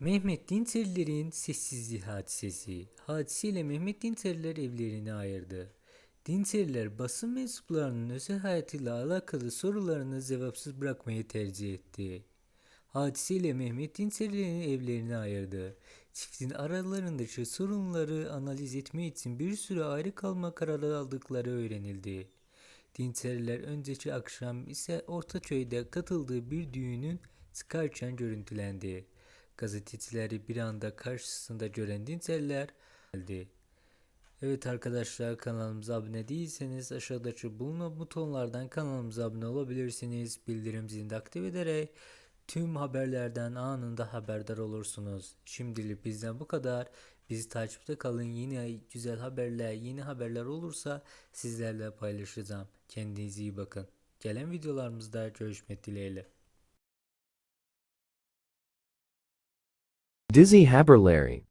Mehmet Dinçerilerin sessizliği hadisesi. Hadisiyle Mehmet Dinçeriler evlerini ayırdı. Dinçeriler basın mensuplarının özel hayatıyla alakalı sorularını cevapsız bırakmayı tercih etti. Hadisiyle Mehmet Dinçerilerin evlerini ayırdı. Çiftin aralarındaki sorunları analiz etmek için bir süre ayrı kalma kararı aldıkları öğrenildi. Dinçeriler önceki akşam ise Ortaköy'de katıldığı bir düğünün çıkarken görüntülendi. Gazetecileri bir anda karşısında gören Dinçeriler geldi. Evet arkadaşlar kanalımıza abone değilseniz aşağıdaki bulunan butonlardan kanalımıza abone olabilirsiniz. Bildirim zilini aktif ederek tüm haberlerden anında haberdar olursunuz. Şimdilik bizden bu kadar. Bizi takipte kalın. Yine güzel haberler, yeni haberler olursa sizlerle paylaşacağım. Kendinize iyi bakın. Gelen videolarımızda görüşmek dileğiyle. Dizzy Haberlary